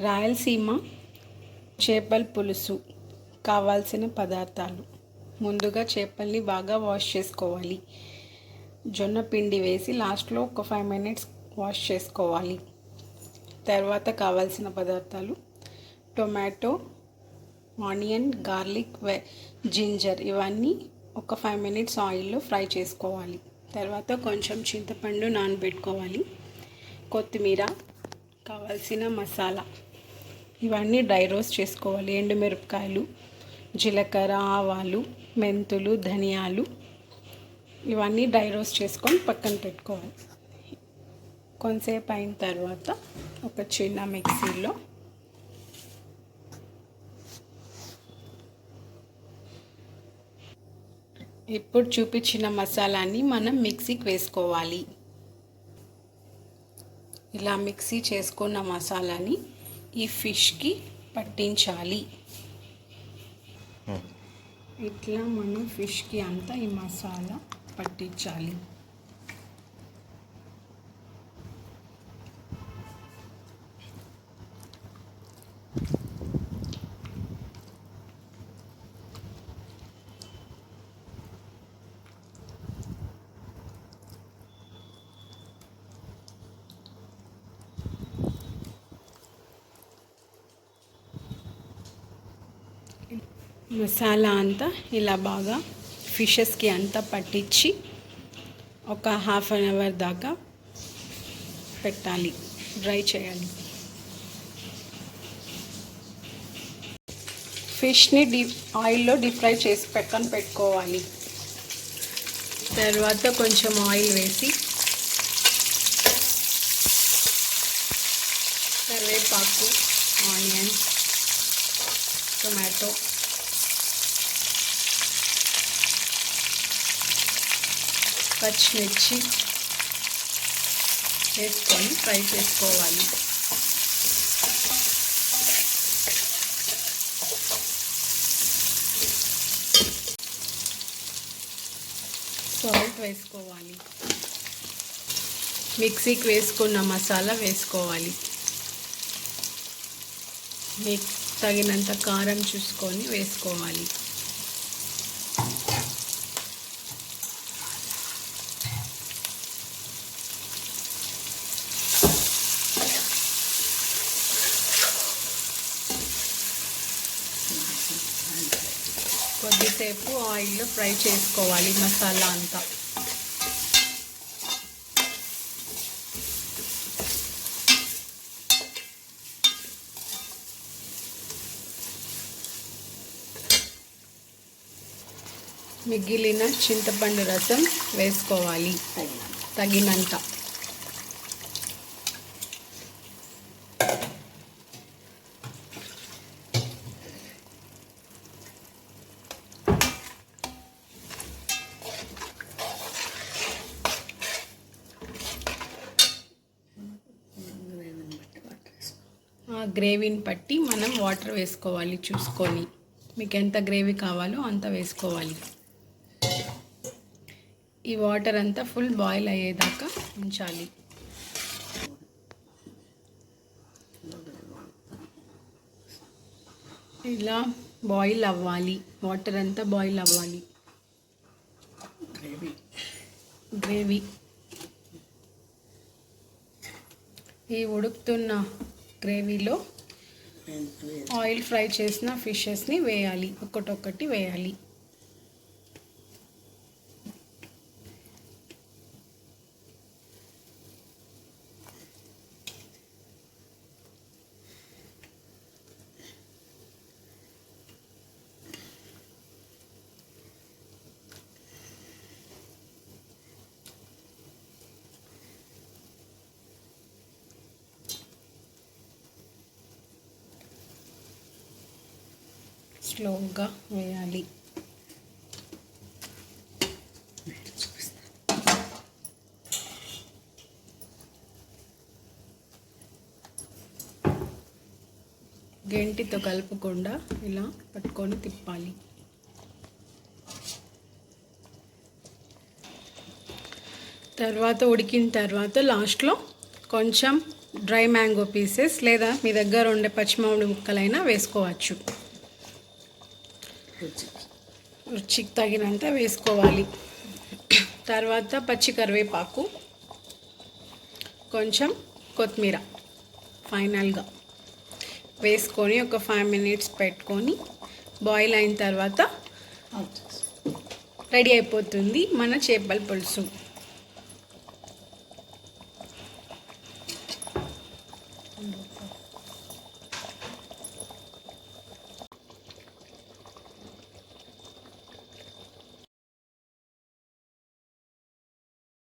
రాయలసీమ చేపల పులుసు కావాల్సిన పదార్థాలు. ముందుగా చేపల్ని బాగా వాష్ చేసుకోవాలి. జొన్న పిండి వేసి లాస్ట్లో ఒక ఫైవ్ మినిట్స్ వాష్ చేసుకోవాలి. తర్వాత కావాల్సిన పదార్థాలు. టొమాటో ఆనియన్ గార్లిక్ జింజర్ ఇవన్నీ ఒక ఫైవ్ మినిట్స్ ఆయిల్లో ఫ్రై చేసుకోవాలి. తర్వాత కొంచెం చింతపండు నానబెట్టుకోవాలి. కొత్తిమీర కావాల్సిన మసాలా. ఇవన్నీ డ్రై రోస్ట్ చేసుకోవాలి. ఎండుమిరపకాయలు జీలకర్ర ఆవాలు మెంతులు ధనియాలు ఇవన్నీ డ్రై రోస్ట్ చేసుకొని పక్కన పెట్టుకోవాలి. కొంతసేపు అయిన తర్వాత ఒక చిన్న మిక్సీలో ఇప్పుడు చూపించిన మసాలాని మనం మిక్సీకి వేసుకోవాలి. ఇలా మిక్సీ చేసుకున్న మసాలాని ఈ ఫిష్కి పట్టించాలి. ఇట్లా మనం ఫిష్కి అంతా ఈ మసాలా పట్టించాలి. మసాలా అంతా ఇలా బాగా ఫిషెస్కి అంతా పట్టించి ఒక హాఫ్ అన్ అవర్ దాకా పెట్టాలి డ్రై చేయాలి. ఫిష్ని డీప్ ఆయిల్లో డీప్ ఫ్రై చేసి పక్కన పెట్టుకోవాలి. తర్వాత కొంచెం ఆయిల్ వేసి కరివేపాకు ఆనియన్ టొమాటో పచ్చిమిర్చి వేసుకొని ఫ్రై చేసుకోవాలి. సాల్ట్ వేసుకోవాలి. మిక్సీకి వేసుకున్న మసాలా వేసుకోవాలి. మీకు తగినంత కారం చూసుకొని వేసుకోవాలి. కొద్దిసేపు ఆయిల్లో ఫ్రై చేసుకోవాలి మసాలా అంతా. మిగిలిన చింతపండు రసం వేసుకోవాలి. తగినంత. గ్రేవీని బట్టి మనం వాటర్ వేసుకోవాలి చూసుకొని. మీకు ఎంత గ్రేవీ కావాలో అంత వేసుకోవాలి. ఈ వాటర్ అంతా ఫుల్ బాయిల్ అయ్యేదాకా ఉంచాలి. ఇలా బాయిల్ అవ్వాలి వాటర్ అంతా బాయిల్ అవ్వాలి. గ్రేవీ. గ్రేవీ. ఈ ఉడుకుతున్న గ్రేవీలో ఆయిల్ ఫ్రై చేసిన ఫిషెస్ని వేయాలి. ఒకటొక్కటి వేయాలి. స్లోగా వేయాలి. గెంటితో కలపకుండా ఇలా పట్టుకొని తిప్పాలి. తర్వాత ఉడికిన తర్వాత లాస్ట్లో కొంచెం డ్రై మ్యాంగో పీసెస్ లేదా మీ దగ్గర ఉండే పచ్చిమామిడి ముక్కలైనా వేసుకోవచ్చు. రుచికి తగినంత వేసుకోవాలి. తర్వాత పచ్చి కరివేపాకు కొంచెం కొత్తిమీర ఫైనల్గా వేసుకొని ఒక ఫైవ్ మినిట్స్ పెట్టుకొని బాయిల్ అయిన తర్వాత రెడీ అయిపోతుంది మన చేపల పులుసు.